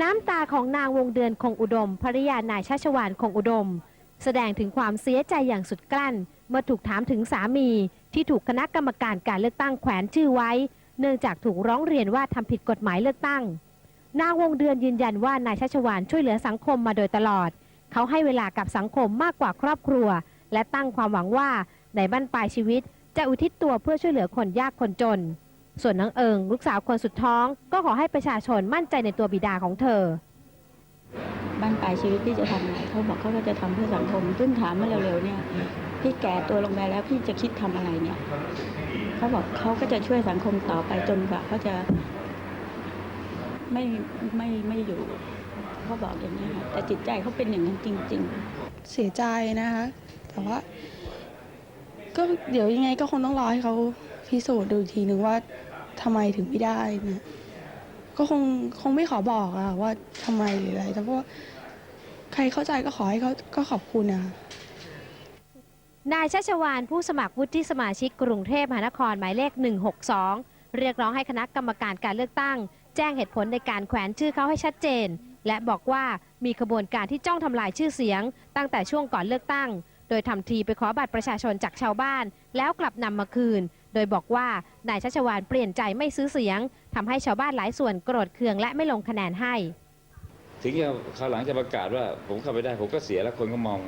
น้ำตาของนางวงเดือนคงอุดมภริยานายชัชวานคงอุดม แสดงถึงความเสียใจอย่างสุดกลั้น เมื่อถูกถามถึงสามี ที่ถูกคณะกรรมการการเลือกตั้งแขวนชื่อไว้ เนื่องจากถูกร้องเรียนว่าทำผิดกฎหมายเลือกตั้ง นางวงเดือนยืนยันว่านายชัชวานช่วยเหลือสังคมมาโดยตลอด เขาให้เวลากับสังคมมากกว่าครอบครัว และตั้งความหวังว่าในบั้นปลายชีวิต จะอุทิศตัวเพื่อช่วยเหลือคนยากคนจน ส่วนนางเอิงลูกสาวคนสุดท้อง ก็ขอให้ประชาชนมั่นใจในตัวบิดาของเธอ บ้านปลายชีวิตพี่จะทำอะไรเขาบอกเขาก็จะทำเพื่อสังคมซึ่งถามมาเร็วๆเนี่ย พี่แก่ตัวลงไปแล้วพี่จะคิดทำอะไรเนี่ยเขาบอกเขาก็จะช่วยสังคมต่อไปจนกว่าเขาจะ ไม่ไม่ไม่อยู่เขาบอกอย่างนี้ค่ะแต่จิตใจเขาเป็นอย่างนั้นจริง ๆ เสียใจนะคะ แต่ว่า ก็เดี๋ยวยังไงก็คงต้องรอให้เขาพิสูจน์ดูอีกทีนึงว่า ทำไมถึงไม่ได้นะก็คงคงไม่ขอบอกอะว่าทำไมหรืออะไร แต่ว่าใครเข้าใจก็ขอให้เขาก็ขอบคุณนะคะนายชัชวานผู้สมัครวุฒิสมาชิกกรุงเทพมหานครหมายเลข 162 เรียกร้องให้คณะกรรมการการเลือกตั้ง แจ้งเหตุผลในการแขวนชื่อเขาให้ชัดเจน และบอกว่ามีขบวนการที่จ้องทำลายชื่อเสียง ตั้งแต่ช่วงก่อนเลือกตั้ง โดยทำทีไปขอบัตรประชาชนจากชาวบ้าน แล้วกลับนำมาคืน โดยบอกว่านายชัชวานเปลี่ยนใจไม่ซื้อเสียงทำให้ชาวบ้านหลายส่วนโกรธเคืองและไม่ลงคะแนนให้ ถึงจะคราวหลังจะประกาศว่าผมเข้าไปได้ผมก็เสียแล้วคนก็มอง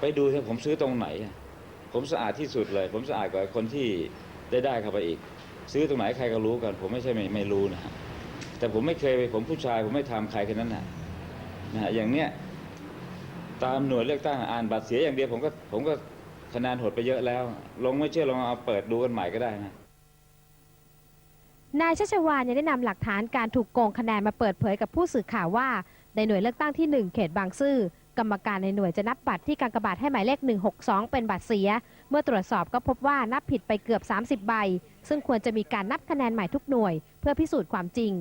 ไปดูที่ผมซื้อตรงไหน ผมสะอาดที่สุดเลย ผมสะอาดกว่าคนที่ได้ได้เข้าไปอีก ซื้อตรงไหนใครก็รู้กัน ผมไม่ใช่ไม่ไม่รู้นะฮะแต่ผมไม่เคยไปผมผู้ชายผมไม่ทำใครแค่นั้นนะนะฮะอย่างเนี้ยตามหน่วยเลือกตั้งอ่านบัตรเสียอย่างเดียวผมก็ผมก็ คะแนนหดไปเยอะแล้ว ลงไม่เชื่อลองเอาเปิดดูกันใหม่ก็ได้นะ นายชัชวานยังได้นำหลักฐานการถูกโกงคะแนนมาเปิดเผยกับผู้สื่อข่าวว่า ในหน่วยเลือกตั้งที่ 1 เขตบางซื่อกรรมการในหน่วยจะนับบัตรที่กากบาทให้หมายเลข 162 เป็นบัตรเสีย เมื่อตรวจสอบก็พบว่านับผิดไปเกือบ 30 ใบ ซึ่งควรจะมีการนับคะแนนใหม่ทุกหน่วย เพื่อพิสูจน์ความจริง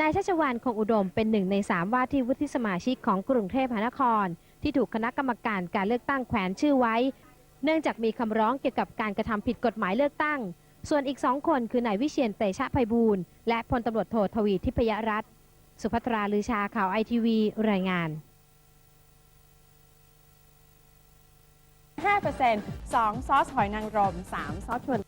นายชัชวานคงอุดมเป็นหนึ่งในสามว่าที่วุฒิสมาชิกของกรุงเทพมหานคร ที่ถูกคณะกรรมการการเลือกตั้งแขวนชื่อไว้ เนื่องจากมีคำร้องเกี่ยวกับการกระทำผิดกฎหมายเลือกตั้ง ส่วนอีกสองคนคือนายวิเชียนเตชะไพบูลย์และพลตำรวจโททวีทิพยรัตน์สุภัทราลือชาข่าวไอทีวีรายงาน 5% 2 ซอสหอยนางรม 3 ซอสถั่ว